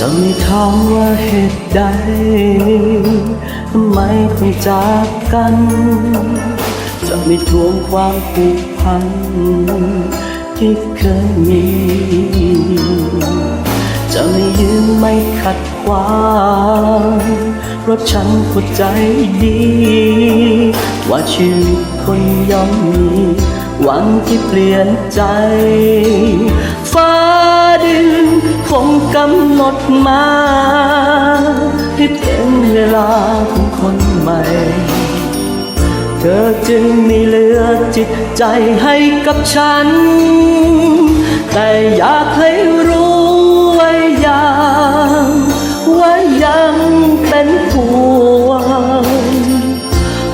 จะไม่ถามว่าเหตุใดทำไมต้องจากกัน จะไม่ทวงความผูกพัน ที่เคยมี จะไม่ยืนไม่ขัดขวางเพราะฉันเข้าใจดี ว่าชีวิตคนย่อมมีวันที่เปลี่ยนใจ ฟ้าดินคง กำหนดมาให้เป็นเวลาของคนใหม่ เธอจึงม่เหลือจิตใจให้กับฉัน แต่อยากให้รู้ไว้อย่างว่ายังเป็นห่วง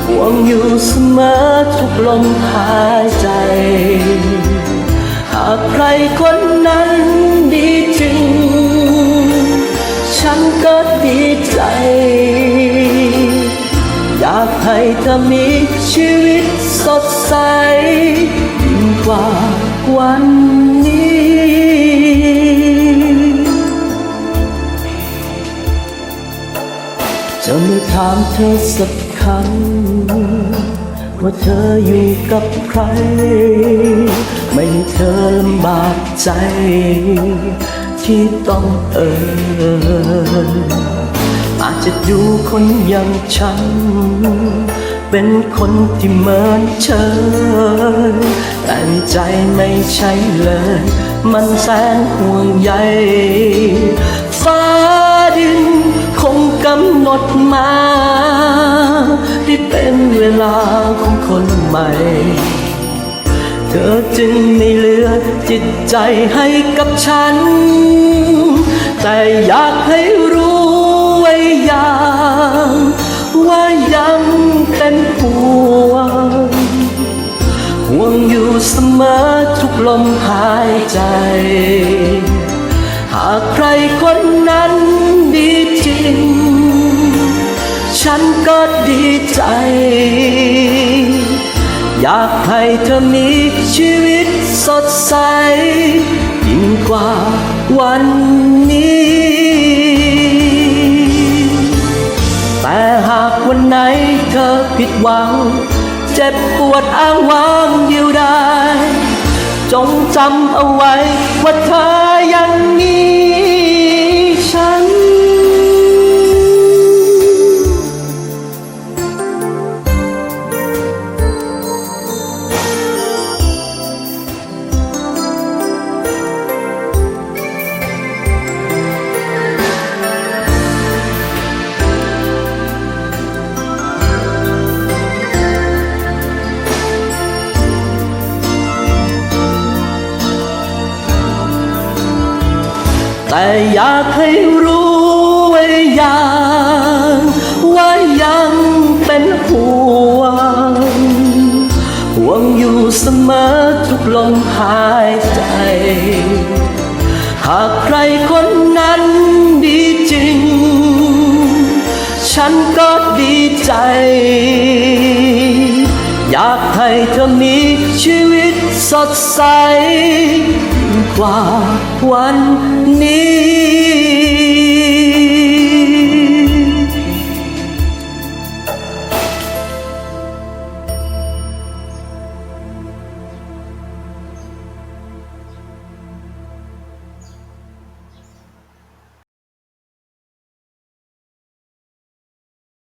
ห่วงอยู่เสมอทุกลมหายใจ หากใครคนนั้น ให้เธอมีชีวิตสดใสยิ่งกว่าวันนี้จะไม่ถามเธอสักคำว่าเธออยู่กับใคร ไม่ให้เธอลำบากใจ ที่ต้องเอ่ย อาจจะดูคนอย่างฉัน เป็นคนที่เหมินเฉยแต่ในใจไม่ใช่เลย มันแสนห่วงใยฟ้าดินคงกำหนดมาที่เป็นเวลาของคนใหม่ เธอจึงไม่เหลือจิตใจให้กับฉัน แต่อยากให้ มอทุกลมหายใจ หากใครคนนั้นดีจริง ฉันก็ดีใจ อยากให้เธอมีชีวิตสดใส ยิ่งกว่าวันนี้ แต่หากวันไหนเธอผิดหวัง เจ็บปวดอ้างว้างเดียวดาย จงจำเอาไว้ว่าเธอยังมี แต่อยากให้รู้ไว้อย่างว่ายังเป็นห่วง ห่วงอยู่เสมอทุกลมหายใจ หากใครคนนั้นดีจริง ฉันก็ดีใจ ให้เธอมีชีวิตสดใสกว่าวันนี้